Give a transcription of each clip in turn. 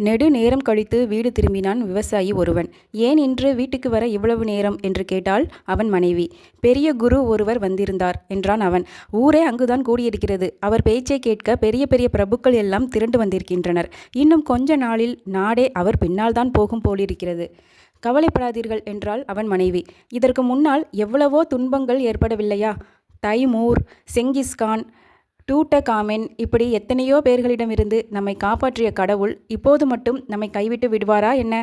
நெடு நேரம் கழித்து வீடு திரும்பினான் விவசாயி ஒருவன். ஏன் இன்று வீட்டுக்கு வர இவ்வளவு நேரம்? என்று கேட்டாள் அவன் மனைவி. பெரிய குரு ஒருவர் வந்திருந்தார் என்றான் அவன். ஊரே அங்குதான் கூடியிருக்கிறது. அவர் பேச்சை கேட்க பெரிய பெரிய பிரபுக்கள் எல்லாம் திரண்டு வந்திருக்கின்றனர். இன்னும் கொஞ்ச நாளில் நாடே அவர் பின்னால் தான் போகும் போலிருக்கிறது. கவலைப்படாதீர்கள் என்றாள் அவன் மனைவி. இதற்கு முன்னால் எவ்வளவோ துன்பங்கள் ஏற்படவில்லையா? தைமூர் செங்கிஸ்கான் டூட்டகாமென் இப்படி எத்தனையோ பேர்களிடமிருந்து நம்மை காப்பாற்றிய கடவுள் இப்போது மட்டும் நம்மை கைவிட்டு விடுவாரா என்ன?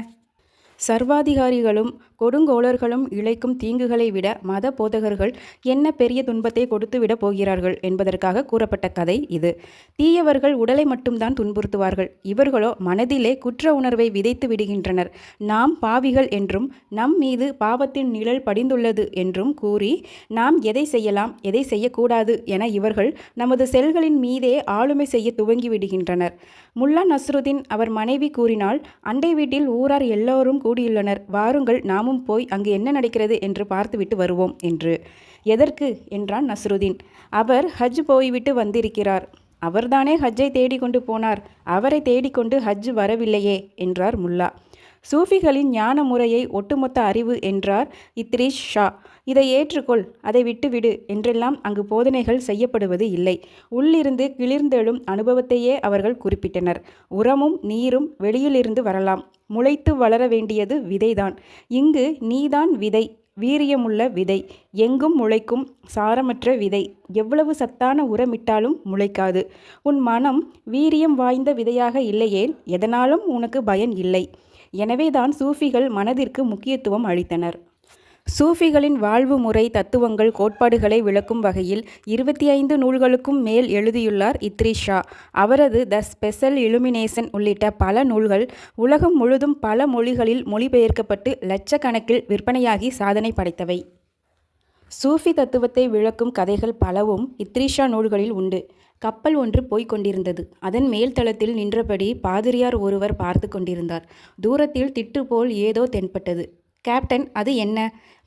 சர்வாதிகாரிகளும் கொடுங்கோளர்களும் இழைக்கும் தீங்குகளை விட மத போதகர்கள் என்ன பெரிய துன்பத்தை கொடுத்துவிடப் போகிறார்கள் என்பதற்காக கூறப்பட்ட கதை இது. தீயவர்கள் உடலை மட்டும்தான் துன்புறுத்துவார்கள். இவர்களோ மனதிலே குற்ற உணர்வை விதைத்து விடுகின்றனர். நாம் பாவிகள் என்றும் நம் மீது பாவத்தின் நிழல் படிந்துள்ளது என்றும் கூறி நாம் எதை செய்யலாம் எதை செய்யக்கூடாது என இவர்கள் நமது செல்களின் மீதே ஆளுமை செய்ய துவங்கி விடுகின்றனர். முல்லா நஸ்ருதீன் அவர் மனைவி கூறினால் அண்டை வீட்டில் ஊரார் எல்லோரும் கூடியுள்ளனர். வாருங்கள் நாமும் போய் அங்கு என்ன நடக்கிறது என்று பார்த்துவிட்டு வருவோம் என்று. எதற்கு? என்றான் நஸ்ருதீன். அவர் ஹஜ் போய்விட்டு வந்திருக்கிறார். அவர்தானே ஹஜ்ஜை தேடிக்கொண்டு போனார். அவரை தேடிக்கொண்டு ஹஜ் வரவில்லையே என்றார் முல்லா. சூஃபிகளின் ஞான முறையை ஒட்டுமொத்த அறிவு என்றார் இத்ரீஷ் ஷா. இதை ஏற்றுக்கொள் அதை விட்டுவிடு என்றெல்லாம் அங்கு போதனைகள் செய்யப்படுவது இல்லை. உள்ளிருந்து கிளிர்ந்தெழும் அனுபவத்தையே அவர்கள் குறிப்பிட்டனர். உரமும் நீரும் வெளியிலிருந்து வரலாம். முளைத்து வளர வேண்டியது விதைதான். இங்கு நீதான் விதை வீரியமுள்ள விதை. எங்கும் முளைக்கும் சாரமற்ற விதை. எவ்வளவு சத்தான உரமிட்டாலும் முளைக்காது. உன் மனம் வீரியம் வாய்ந்த விதையாக இல்லையேல் எதனாலும் உனக்கு பயன் இல்லை. எனவேதான் சூஃபிகள் மனதிற்கு முக்கியத்துவம் அளித்தனர். சூஃபிகளின் வாழ்வு முறை தத்துவங்கள் கோட்பாடுகளை விளக்கும் வகையில் இருபத்தி ஐந்து நூல்களுக்கும் மேல் எழுதியுள்ளார் இத்ரிஷா. அவரது த ஸ்பெஷல் இலுமினேஷன் உள்ளிட்ட பல நூல்கள் உலகம் முழுதும் பல மொழிகளில் மொழிபெயர்க்கப்பட்டு லட்சக்கணக்கில் விற்பனையாகி சாதனை படைத்தவை. சூஃபி தத்துவத்தை விளக்கும் கதைகள் பலவும் இத்ரிஷா நூல்களில் உண்டு. கப்பல் ஒன்று போய்க் கொண்டிருந்தது. அதன் மேல் தளத்தில் நின்றபடி பாதிரியார் ஒருவர் பார்த்து கொண்டிருந்தார். தூரத்தில் திட்டு போல் ஏதோ தென்பட்டது. கேப்டன் அது என்ன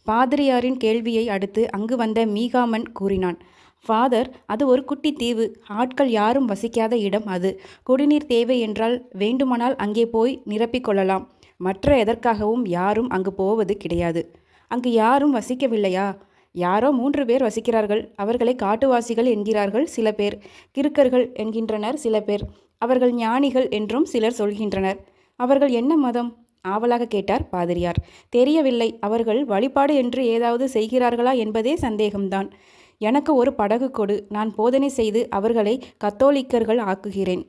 பாதிரியாரின் கேள்வியை அடுத்து அங்கு வந்த மீகாமன் கூறினான். ஃபாதர் அது ஒரு குட்டி தீவு. ஆட்கள் யாரும் வசிக்காத இடம் அது. குடிநீர் தேவை என்றால் வேண்டுமானால் அங்கே போய் நிரப்பிக் கொள்ளலாம். மற்ற எதற்காகவும் யாரும் அங்கு போவது கிடையாது. அங்கு யாரும் வசிக்கவில்லையா? யாரோ மூன்று பேர் வசிக்கிறார்கள். அவர்களை காட்டுவாசிகள் என்கிறார்கள் சில பேர். கிறுக்கர்கள் என்கின்றனர் சில பேர். அவர்கள் ஞானிகள் என்றும் சிலர் சொல்கின்றனர். அவர்கள் என்ன மதம்? ஆவலாக கேட்டார் பாதிரியார். தெரியவில்லை. அவர்கள் வழிபாடு என்று ஏதாவது செய்கிறார்களா என்பதே சந்தேகம்தான். எனக்கு ஒரு படகு கொடு. நான் போதனை செய்து அவர்களை கத்தோலிக்கர்கள் ஆக்குகிறேன்.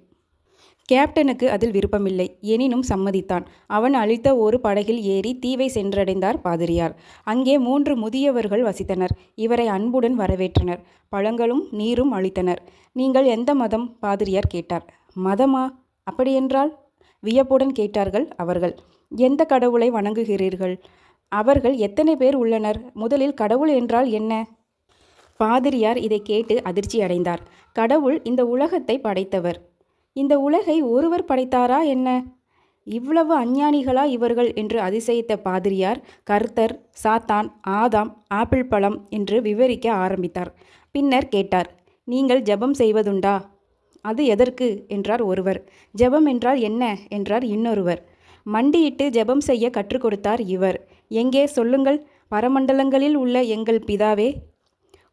கேப்டனுக்கு அதில் விருப்பமில்லை. எனினும் சம்மதித்தான். அவன் அளித்த ஒரு படகில் ஏறி தீவை சென்றடைந்தார் பாதிரியார். அங்கே மூன்று முதியவர்கள் வசித்தனர். இவரை அன்புடன் வரவேற்றனர். பழங்களும் நீரும் அளித்தனர். நீங்கள் எந்த மதம்? பாதிரியார் கேட்டார். மதமா? அப்படியென்றால்? வியப்புடன் கேட்டார்கள் அவர்கள். எந்த கடவுளை வணங்குகிறீர்கள்? அவர்கள் எத்தனை பேர் உள்ளனர்? முதலில் கடவுள் என்றால் என்ன? பாதிரியார் இதை கேட்டு அதிர்ச்சி அடைந்தார் கடவுள் இந்த உலகத்தை படைத்தவர். இந்த உலகை ஒருவர் படைத்தாரா என்ன? இவ்வளவு அஞ்ஞானிகளா இவர்கள் என்று அதிசயித்த பாதிரியார் கர்த்தர் சாத்தான் ஆதாம் ஆப்பிள் பழம் என்று விவரிக்க ஆரம்பித்தார். பின்னர் கேட்டார் நீங்கள் ஜெபம் செய்வதுண்டா? அது எதற்கு? என்றார் ஒருவர். ஜெபம் என்றால் என்ன? என்றார் இன்னொருவர். மண்டியிட்டு ஜெபம் செய்ய கற்றுக் கொடுத்தார் இவர். எங்கே? சொல்லுங்கள். பரமண்டலங்களில் உள்ள எங்கள் பிதாவே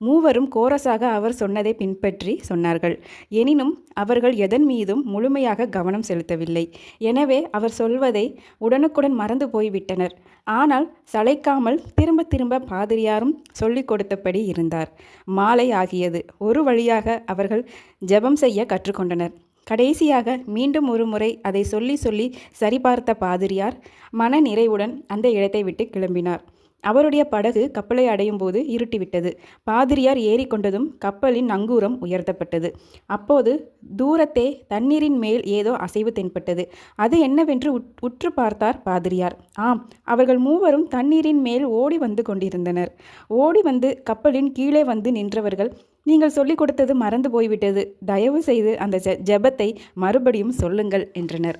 மூவரும் கோரஸாக அவர் சொன்னதை பின்பற்றி சொன்னார்கள். எனினும் அவர்கள் எதன் மீதும் முழுமையாக கவனம் செலுத்தவில்லை. எனவே அவர் சொல்வதை உடனுக்குடன் மறந்து போய்விட்டனர். ஆனால் சளைக்காமல் திரும்ப திரும்ப பாதிரியாரும் சொல்லிக் கொடுத்தபடி இருந்தார். மாலை ஆகியது ஒரு வழியாக அவர்கள் ஜெபம் செய்ய கற்றுக்கொண்டனர். கடைசியாக மீண்டும் ஒரு முறை அதை சொல்லி சொல்லி சரிபார்த்த பாதிரியார் மன நிறைவுடன் அந்த இடத்தை விட்டு கிளம்பினார். அவருடைய படகு கப்பலை அடையும் போது இருட்டிவிட்டது. பாதிரியார் ஏறிக்கொண்டதும் கப்பலின் நங்கூரம் உயர்த்தப்பட்டது. அப்போது தூரத்தே தண்ணீரின் மேல் ஏதோ அசைவு தென்பட்டது. அது என்னவென்று உற்று பார்த்தார் பாதிரியார். ஆம் அவர்கள் மூவரும் தண்ணீரின் மேல் ஓடி வந்து கொண்டிருந்தனர். ஓடி வந்து கப்பலின் கீழே வந்து நின்றவர்கள் நீங்கள் சொல்லிக் கொடுத்தது மறந்து போய்விட்டது. தயவு செய்து அந்த ஜெபத்தை மறுபடியும் சொல்லுங்கள் என்றனர்.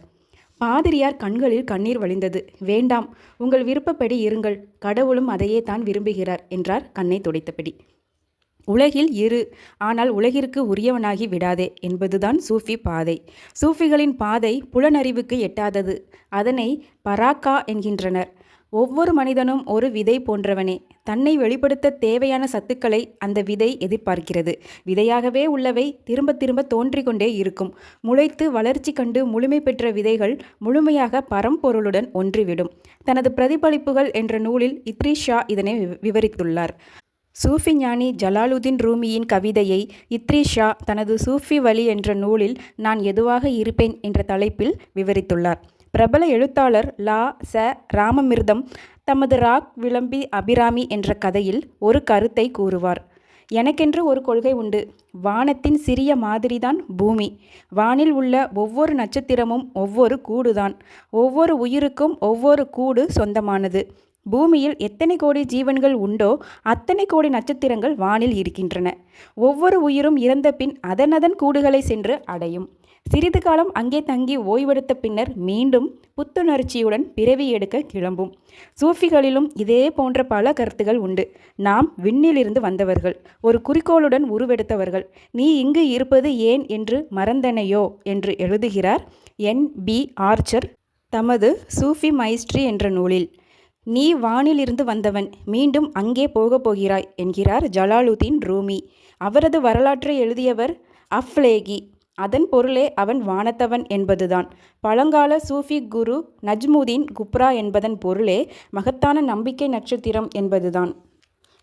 பாதிரியார் கண்களில் கண்ணீர் வழிந்தது. வேண்டாம் உங்கள் விருப்பப்படி இருங்கள். கடவுளும் அதையே தான் விரும்புகிறார் என்றார் கண்ணை துடைத்தபடி. உலகில் இரு ஆனால் உலகிற்கு உரியவனாகி விடாதே என்பதுதான் சூஃபி பாதை. சூஃபிகளின் பாதை புலனறிவுக்கு எட்டாதது. அதனை பராக்கா என்கின்றனர். ஒவ்வொரு மனிதனும் ஒரு விதை போன்றவனே. தன்னை வெளிப்படுத்த தேவையான சத்துக்களை அந்த விதை எதிர்பார்க்கிறது. விதையாகவே உள்ளவை திரும்ப திரும்ப தோன்றிக் கொண்டே இருக்கும். முளைத்து வளர்ச்சி கண்டு முழுமை பெற்ற விதைகள் முழுமையாக பரம்பொருளுடன் ஒன்றிவிடும். தனது பிரதிபலிப்புகள் என்ற நூலில் இத்ரிஷா இதனை வி- விவரித்துள்ளார். சூஃபி ஞானி ஜலாலுதீன் ரூமியின் கவிதையை இத்ரிஷா தனது சூஃபி வழி என்ற நூலில் நான் எதுவாக இருப்பேன் என்ற தலைப்பில் விவரித்துள்ளார். பிரபல எழுத்தாளர் லா ச ராமமிர்தம் தமது ராக் விளம்பி அபிராமி என்ற கதையில் ஒரு கருத்தை கூறுவார். எனக்கென்று ஒரு கொள்கை உண்டு. வானத்தின் சிறிய மாதிரிதான் பூமி. வானில் உள்ள ஒவ்வொரு நட்சத்திரமும் ஒவ்வொரு கூடுதான். ஒவ்வொரு உயிருக்கும் ஒவ்வொரு கூடு சொந்தமானது. பூமியில் எத்தனை கோடி ஜீவன்கள் உண்டோ அத்தனை கோடி நட்சத்திரங்கள் வானில் இருக்கின்றன. ஒவ்வொரு உயிரும் இறந்த பின் அதனதன் கூடுகளை சென்று அடையும். சிறிது காலம் அங்கே தங்கி ஓய்வெடுத்த பின்னர் மீண்டும் புத்துணர்ச்சியுடன் பிறவி எடுக்க கிளம்பும். சூஃபிகளிலும் இதே போன்ற பல கருத்துகள் உண்டு. நாம் விண்ணிலிருந்து வந்தவர்கள் ஒரு குறிக்கோளுடன் உருவெடுத்தவர்கள். நீ இங்கு இருப்பது ஏன் என்று மறந்தனையோ என்று எழுதுகிறார் என் பி ஆர்ச்சர் தமது சூஃபி மைஸ்ட்ரி என்ற நூலில். நீ வானிலிருந்து வந்தவன் மீண்டும் அங்கே போகப் போகிறாய் என்கிறார் ஜலாலுதீன் ரூமி. அவரது வரலாற்றை எழுதியவர் அஃப்லேகி. அதன் பொருளே அவன் வானத்தவன் என்பதுதான். பழங்கால சூஃபி குரு நஜ்முதீன் குப்ரா என்பதன் பொருளே மகத்தான நம்பிக்கை நட்சத்திரம் என்பதுதான்.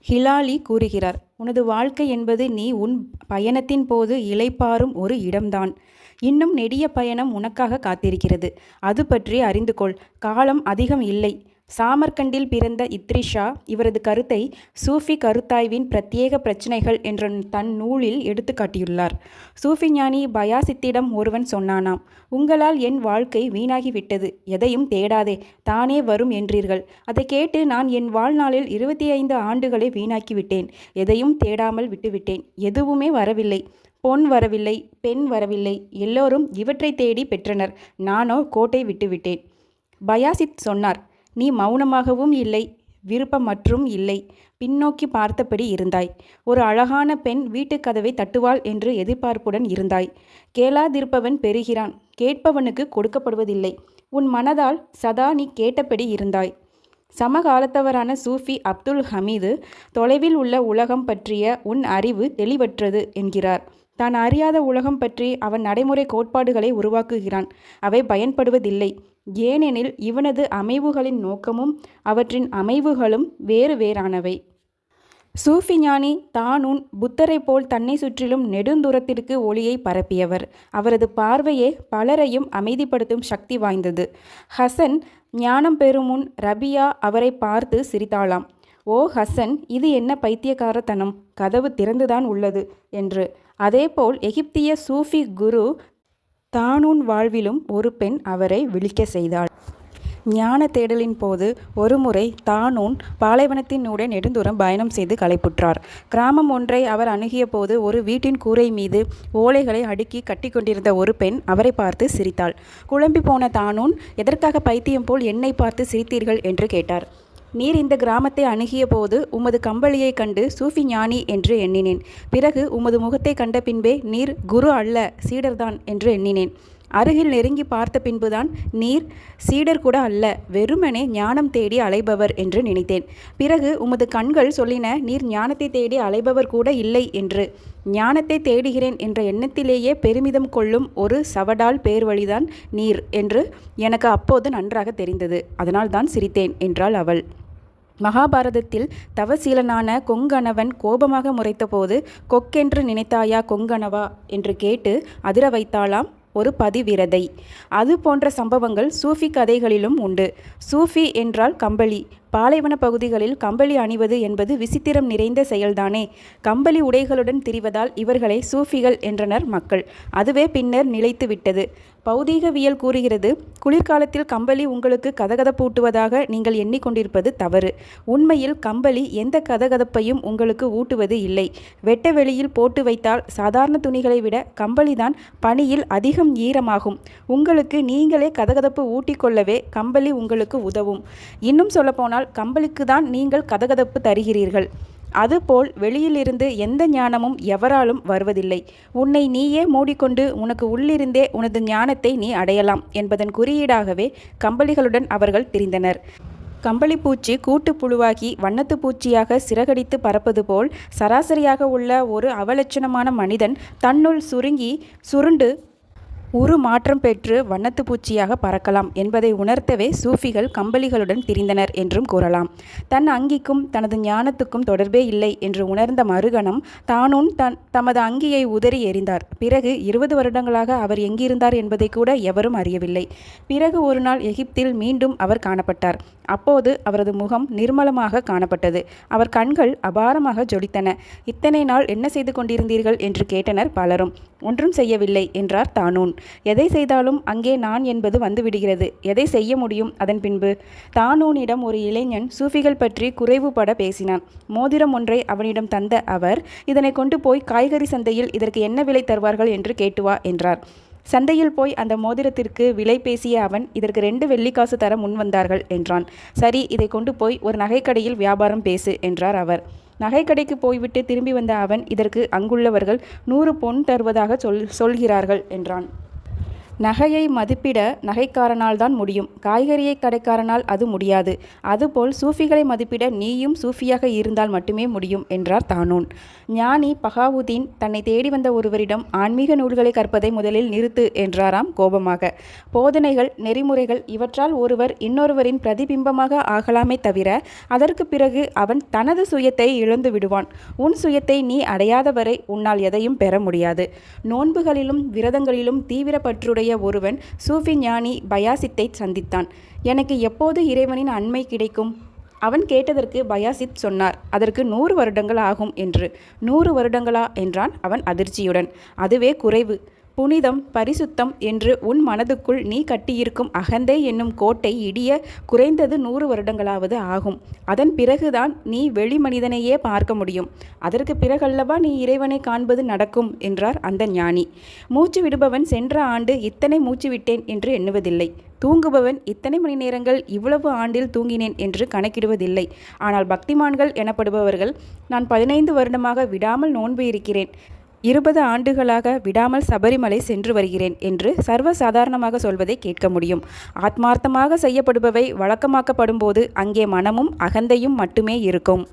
ஹிலாலி கூறுகிறார் உனது வாழ்க்கை என்பது நீ உன் பயணத்தின் போது இலைப்பாரும் ஒரு இடம்தான். இன்னும் நெடிய பயணம் உனக்காக காத்திருக்கிறது. அது பற்றி அறிந்து கொள் காலம் அதிகம் இல்லை. சாமர்கண்டில் பிறந்த இத்ரிஷா இவரது கருத்தை சூஃபி கருத்தாய்வின் பிரத்யேக பிரச்சினைகள் என்ற தன் நூலில் எடுத்து காட்டியுள்ளார் சூஃபி ஞானி பயாசித்திடம் ஒருவன் சொன்னானாம் உங்களால் என் வாழ்க்கை வீணாகிவிட்டது எதையும் தேடாதே தானே வரும் என்றீர்கள். அதை கேட்டு நான் என் வாழ்நாளில் இருபத்தி ஐந்து ஆண்டுகளை வீணாக்கிவிட்டேன் எதையும் தேடாமல் விட்டுவிட்டேன் எதுவுமே வரவில்லை. பொன் வரவில்லை பெண் வரவில்லை எல்லோரும் இவற்றை தேடி பெற்றனர் நானோ கோட்டை விட்டுவிட்டேன். பயாசித் சொன்னார் நீ மௌனமாகவும் இல்லை விருப்பமற்றும் இல்லை. பின்னோக்கி பார்த்தபடி இருந்தாய். ஒரு அழகான பெண் வீட்டுக் கதவை தட்டுவாள் என்று எதிர்பார்ப்புடன் இருந்தாய். கேளாதிருப்பவன் பெறுகிறான். கேட்பவனுக்கு கொடுக்கப்படுவதில்லை. உன் மனதால் சதா நீ கேட்டபடி இருந்தாய். சமகாலத்தவரான சூஃபி அப்துல் ஹமீது தொலைவில் உள்ள உலகம் பற்றிய உன் அறிவு தெளிவற்றது என்கிறார். தான் அறியாத உலகம் பற்றி அவன் நடைமுறை கோட்பாடுகளை உருவாக்குகிறான். அவை பயன்படுவதில்லை. ஏனெனில் இவனது அமைவுகளின் நோக்கமும் அவற்றின் அமைவுகளும் வேறு வேறானவை. சூஃபி ஞானி தானுன் புத்தரைப் போல் தன்னை சுற்றிலும் நெடுந்தூரத்திற்கு ஒளியை பரப்பியவர். அவரது பார்வையே பலரையும் அமைதிப்படுத்தும் சக்தி வாய்ந்தது. ஹசன் ஞானம் பெறுமுன் ரபியா அவரை பார்த்து சிரித்தாளாம். ஓ ஹசன் இது என்ன பைத்தியக்காரத்தனம்? கதவு திறந்துதான் உள்ளது என்று. அதேபோல் எகிப்திய சூஃபி குரு தானூன் வாழ்விலும் ஒரு பெண் அவரை விழிக்க செய்தாள். ஞான தேடலின் போது ஒருமுறை தானூன் பாலைவனத்தினூடே நெடுந்தூரம் பயணம் செய்து களைப்புற்றார். கிராமம் ஒன்றை அவர் அணுகிய போது ஒரு வீட்டின் கூரை மீது ஓலைகளை அடுக்கி கட்டிக்கொண்டிருந்த ஒரு பெண் அவரை பார்த்து சிரித்தாள். குழம்பி போன தானூன் எதற்காக பைத்தியம் போல் என்னை பார்த்து சிரித்தீர்கள்? என்று கேட்டார். நீர் இந்த கிராமத்தை அணுகிய போது உமது கம்பளியை கண்டு சூஃபி ஞானி என்று எண்ணினேன். பிறகு உமது முகத்தை கண்ட பின்பே நீர் குரு அல்ல சீடர்தான் என்று எண்ணினேன். அருகில் நெருங்கி பார்த்த பின்புதான் நீர் சீடர் கூட அல்ல வெறுமனே ஞானம் தேடி அலைபவர் என்று நினைத்தேன். பிறகு உமது கண்கள் சொல்லின நீர் ஞானத்தை தேடி அலைபவர் கூட இல்லை என்று. ஞானத்தை தேடுகிறேன் என்ற எண்ணத்திலேயே பெருமிதம் கொள்ளும் ஒரு சவடால் பேர்வழிதான் நீர் என்று எனக்கு அப்போது நன்றாக தெரிந்தது. அதனால்தான் சிரித்தேன் என்றாள் அவள். மகாபாரதத்தில் தவசீலனான கொங்கணவன் கோபமாக முறைத்தபோது கொக்கென்று நினைத்தாயா கொங்கணவா என்று கேட்டு அதிர வைத்தாளாம் ஒரு பதிவிரதை. அது போன்ற சம்பவங்கள் சூஃபி கதைகளிலும் உண்டு. சூஃபி என்றால் கம்பளி. பாலைவன பகுதிகளில் கம்பளி அணிவது என்பது விசித்திரம் நிறைந்த செயல்தானே. கம்பளி உடைகளுடன் திரிவதால் இவர்களை சூஃபிகள் என்றனர் மக்கள். அதுவே பின்னர் நிலைத்து விட்டது பௌதீகவியல் கூறுகிறது குளிர்காலத்தில் கம்பளி உங்களுக்கு கதகதப்பூட்டுவதாக நீங்கள் எண்ணிக்கொண்டிருப்பது தவறு. உண்மையில் கம்பளி எந்த கதகதப்பையும் உங்களுக்கு ஊட்டுவது இல்லை. வெட்ட வெளியில் போட்டு வைத்தால் சாதாரண துணிகளை விட கம்பளிதான் பனியில் அதிகம் ஈரமாகும். உங்களுக்கு நீங்களே கதகதப்பு ஊட்டிக்கொள்ளவே கம்பளி உங்களுக்கு உதவும். இன்னும் சொல்லப்போனால் கம்பளிக்கு தான் நீங்கள் கதகதப்பு தருகிறீர்கள். அதுபோல் வெளியிலிருந்து எந்த ஞானமும் எவராலும் வருவதில்லை. உன்னை நீயே மூடிக்கொண்டு உனக்கு உள்ளிருந்தே உனது ஞானத்தை நீ அடையலாம் என்பதன் குறியீடாகவே கம்பளிகளுடன் அவர்கள் பிரிந்தனர் கம்பளிப்பூச்சி கூட்டுப் புழுவாகி வண்ணத்து பூச்சியாக சிறகடித்து பறப்பது போல் சராசரியாக உள்ள ஒரு அவலட்சணமான மனிதன் தன்னுள் சுருங்கி சுருண்டு உரு மாற்றம் பெற்று வண்ணத்து பூச்சியாக பறக்கலாம் என்பதை உணர்த்தவே சூஃபிகள் கம்பளிகளுடன் திரிந்தனர் என்றும் கூறலாம். தன் அங்கிக்கும் தனது ஞானத்துக்கும் தொடர்பே இல்லை என்று உணர்ந்த மறுகணம் தானும் தன் தமது அங்கியை உதறி எறிந்தார். பிறகு இருபது வருடங்களாக அவர் எங்கிருந்தார் என்பதை கூட எவரும் அறியவில்லை. பிறகு ஒரு நாள் எகிப்தில் மீண்டும் அவர் காணப்பட்டார். அப்போது அவரது முகம் நிர்மலமாக காணப்பட்டது. அவர் கண்கள் அபாரமாக ஜொலித்தன. இத்தனை நாள் என்ன செய்து கொண்டிருந்தீர்கள் என்று கேட்டனர் பலரும். ஒன்றும் செய்யவில்லை என்றார் தானூன். எதை செய்தாலும் அங்கே நான் என்பது வந்துவிடுகிறது. எதை செய்ய முடியும் அதன் பின்பு? தானூனிடம் ஒரு இளைஞன் சூஃபிகள் பற்றி குறைவுபட பேசினான். மோதிரம் ஒன்றை அவனிடம் தந்த அவர் இதனை கொண்டு போய் காய்கறி சந்தையில் இதற்கு என்ன விலை தருவார்கள் என்று கேட்டு வா என்றார். சந்தையில் போய் அந்த மோதிரத்திற்கு விலை பேசிய அவன் இதற்கு ரெண்டு வெள்ளிக்காசு தர முன்வந்தார்கள் என்றான். சரி இதை கொண்டு போய் ஒரு நகைக்கடையில் வியாபாரம் பேசு என்றார் அவர். நகைக்கடைக்கு போய்விட்டு திரும்பி வந்த அவன் இதற்கு அங்குள்ளவர்கள் நூறு பொன் தருவதாக சொல் சொல்கிறார்கள் என்றான். நகையை மதிப்பிட நகைக்காரனால் தான் முடியும். காய்கறியை கடைக்காரனால் அது முடியாது. அதுபோல் சூஃபிகளை மதிப்பிட நீயும் சூஃபியாக இருந்தால் மட்டுமே முடியும் என்றார் தானூன். ஞானி பகாவுதீன் தன்னை தேடி வந்த ஒருவரிடம் ஆன்மீக நூல்களை கற்பதை முதலில் நிறுத்து என்றாராம் கோபமாக. போதனைகள் நெறிமுறைகள் இவற்றால் ஒருவர் இன்னொருவரின் பிரதிபிம்பமாக ஆகலாமே தவிர அதற்கு பிறகு அவன் தனது சுயத்தை இழந்து விடுவான். உன் சுயத்தை நீ அடையாதவரை உன்னால் எதையும் பெற முடியாது. நோன்புகளிலும் விரதங்களிலும் தீவிர பற்றுடைய ஒருவன் சூஃபி ஞானி பயாசித்தை சந்தித்தான். எனக்கு எப்போது இறைவனின் அண்மை கிடைக்கும்? அவன் கேட்டதற்கு பயாசித் சொன்னார். அதற்கு நூறு வருடங்கள் ஆகும் என்று. நூறு வருடங்களா? என்றான் அவன் அதிர்ச்சியுடன். அதுவே குறைவு. புனிதம் பரிசுத்தம் என்று உன் மனதுக்குள் நீ கட்டியிருக்கும் அகந்தை என்னும் கோட்டை இடிய குறைந்தது நூறு வருடங்களாவது ஆகும். அதன் பிறகுதான் நீ வெளி மனிதனையே பார்க்க முடியும். அதற்கு பிறகல்லவா நீ இறைவனை காண்பது நடக்கும் என்றார் அந்த ஞானி. மூச்சு விடுபவன் சென்ற ஆண்டு இத்தனை மூச்சு விட்டேன் என்று எண்ணுவதில்லை. தூங்குபவன் இத்தனை மணி நேரங்கள் இவ்வளவு ஆண்டில் தூங்கினேன் என்று கணக்கிடுவதில்லை. ஆனால் பக்திமான்கள் எனப்படுபவர்கள் நான் பதினைந்து வருடமாக விடாமல் நோன்பு இருக்கிறேன். இருபது ஆண்டுகளாக விடாமல் சபரிமலை சென்று வருகிறேன் என்று சர்வசாதாரணமாக சொல்வதை கேட்க முடியும். ஆத்மார்த்தமாக செய்யப்படுபவை வழக்கமாக்கப்படும்போது அங்கே மனமும் அகந்தையும் மட்டுமே இருக்கும்.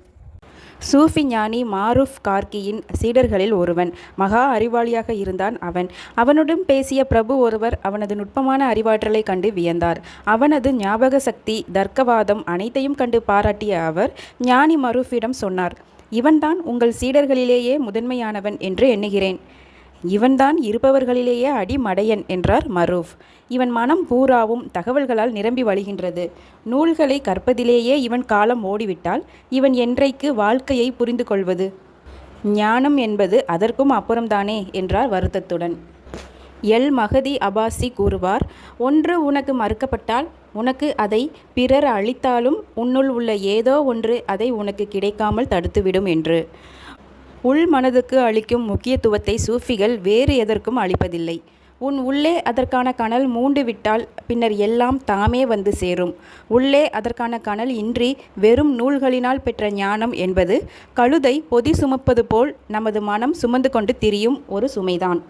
சூஃபி ஞானி மாரூஃப் கார்கியின் சீடர்களில் ஒருவன். மகா அறிவாளியாக இருந்தான் அவன். அவனுடன் பேசிய பிரபு ஒருவர் அவனது நுட்பமான அறிவாற்றலை கண்டு வியந்தார். அவனது ஞாபக சக்தி தர்க்கவாதம் அனைத்தையும் கண்டு பாராட்டிய அவர் ஞானி மரூஃபிடம் சொன்னார். இவன்தான் உங்கள் சீடர்களிலேயே முதன்மையானவன் என்று எண்ணுகிறேன். இவன்தான் இருப்பவர்களிலேயே அடிமடையன் என்றார் மரூஃப். இவன் மனம் பூராவும் தகவல்களால் நிரம்பி வழிகின்றது. நூல்களை கற்பதிலேயே இவன் காலம் ஓடிவிட்டால் இவன் என்றைக்கு வாழ்க்கையை புரிந்து கொள்வது? ஞானம் என்பது அதற்கும் அப்புறம்தானே என்றார் வருத்தத்துடன். எல். மகதி அபாசி கூறுவார் ஒன்று உனக்கு மறுக்கப்பட்டால் உனக்கு அதை பிறர் அளித்தாலும் உன்னுள் உள்ள ஏதோ ஒன்று அதை உனக்கு கிடைக்காமல் தடுத்துவிடும் என்று. உள் மனதுக்கு அளிக்கும் முக்கியத்துவத்தை சூஃபிகள் வேறு எதற்கும் அளிப்பதில்லை. உன் உள்ளே அதற்கான கனல் மூண்டு விட்டால் பின்னர் எல்லாம் தாமே வந்து சேரும். உள்ளே அதற்கான கனல் இன்றி வெறும் நூல்களினால் பெற்ற ஞானம் என்பது கழுதை பொதி சுமப்பது போல் நமது மனம் சுமந்து கொண்டு திரியும் ஒரு சுமைதான்.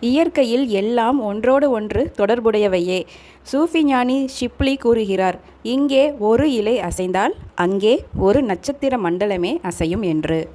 இயற்கையில் எல்லாம் ஒன்றோடு ஒன்று தொடர்புடையவையே. சூஃபி ஞானி ஷிப்லி கூறுகிறார் இங்கே ஒரு இலை அசைந்தால் அங்கே ஒரு நட்சத்திர மண்டலமே அசையும் என்று.